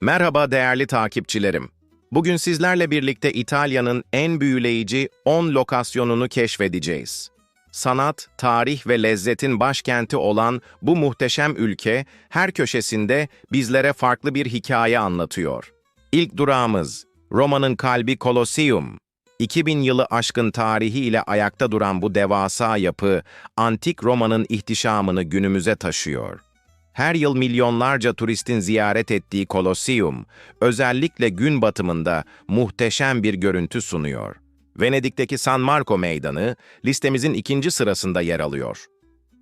Merhaba değerli takipçilerim. Bugün sizlerle birlikte İtalya'nın en büyüleyici 10 lokasyonunu keşfedeceğiz. Sanat, tarih ve lezzetin başkenti olan bu muhteşem ülke her köşesinde bizlere farklı bir hikaye anlatıyor. İlk durağımız Roma'nın kalbi Colosseum. 2000 yılı aşkın tarihi ile ayakta duran bu devasa yapı, antik Roma'nın ihtişamını günümüze taşıyor. Her yıl milyonlarca turistin ziyaret ettiği Colosseum, özellikle gün batımında muhteşem bir görüntü sunuyor. Venedik'teki San Marco Meydanı, listemizin ikinci sırasında yer alıyor.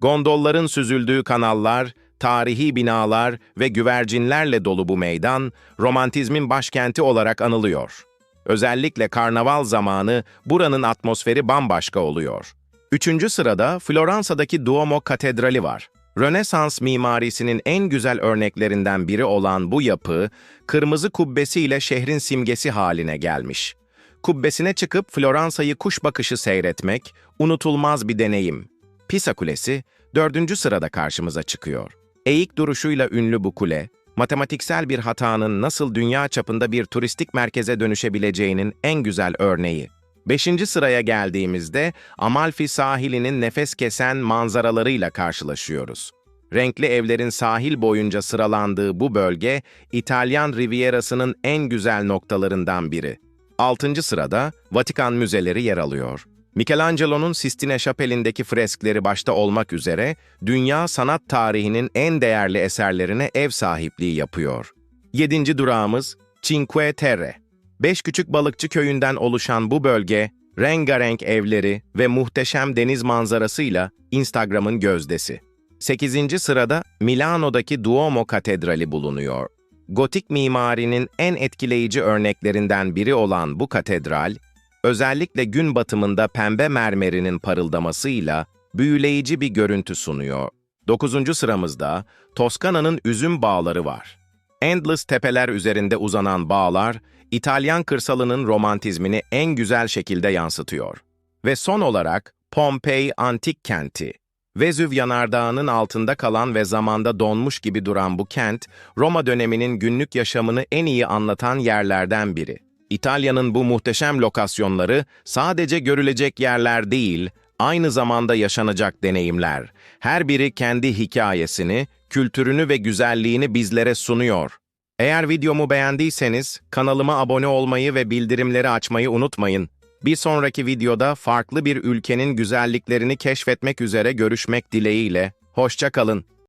Gondolların süzüldüğü kanallar, tarihi binalar ve güvercinlerle dolu bu meydan, romantizmin başkenti olarak anılıyor. Özellikle karnaval zamanı buranın atmosferi bambaşka oluyor. Üçüncü sırada Floransa'daki Duomo Katedrali var. Rönesans mimarisinin en güzel örneklerinden biri olan bu yapı, kırmızı kubbesiyle şehrin simgesi haline gelmiş. Kubbesine çıkıp Floransa'yı kuş bakışı seyretmek, unutulmaz bir deneyim. Pisa Kulesi, dördüncü sırada karşımıza çıkıyor. Eğik duruşuyla ünlü bu kule, matematiksel bir hatanın nasıl dünya çapında bir turistik merkeze dönüşebileceğinin en güzel örneği. Beşinci sıraya geldiğimizde Amalfi sahilinin nefes kesen manzaralarıyla karşılaşıyoruz. Renkli evlerin sahil boyunca sıralandığı bu bölge, İtalyan Rivierası'nın en güzel noktalarından biri. Altıncı sırada Vatikan müzeleri yer alıyor. Michelangelo'nun Sistine Şapeli'ndeki freskleri başta olmak üzere dünya sanat tarihinin en değerli eserlerine ev sahipliği yapıyor. Yedinci durağımız Cinque Terre. Beş küçük balıkçı köyünden oluşan bu bölge, rengarenk evleri ve muhteşem deniz manzarasıyla Instagram'ın gözdesi. 8. sırada Milano'daki Duomo Katedrali bulunuyor. Gotik mimarinin en etkileyici örneklerinden biri olan bu katedral, özellikle gün batımında pembe mermerinin parıldamasıyla büyüleyici bir görüntü sunuyor. 9. sıramızda Toskana'nın üzüm bağları var. Endless tepeler üzerinde uzanan bağlar, İtalyan kırsalının romantizmini en güzel şekilde yansıtıyor. Ve son olarak Pompei Antik Kenti. Vezüv yanardağının altında kalan ve zamanda donmuş gibi duran bu kent, Roma döneminin günlük yaşamını en iyi anlatan yerlerden biri. İtalya'nın bu muhteşem lokasyonları sadece görülecek yerler değil, aynı zamanda yaşanacak deneyimler. Her biri kendi hikayesini, kültürünü ve güzelliğini bizlere sunuyor. Eğer videomu beğendiyseniz kanalıma abone olmayı ve bildirimleri açmayı unutmayın. Bir sonraki videoda farklı bir ülkenin güzelliklerini keşfetmek üzere görüşmek dileğiyle. Hoşça kalın.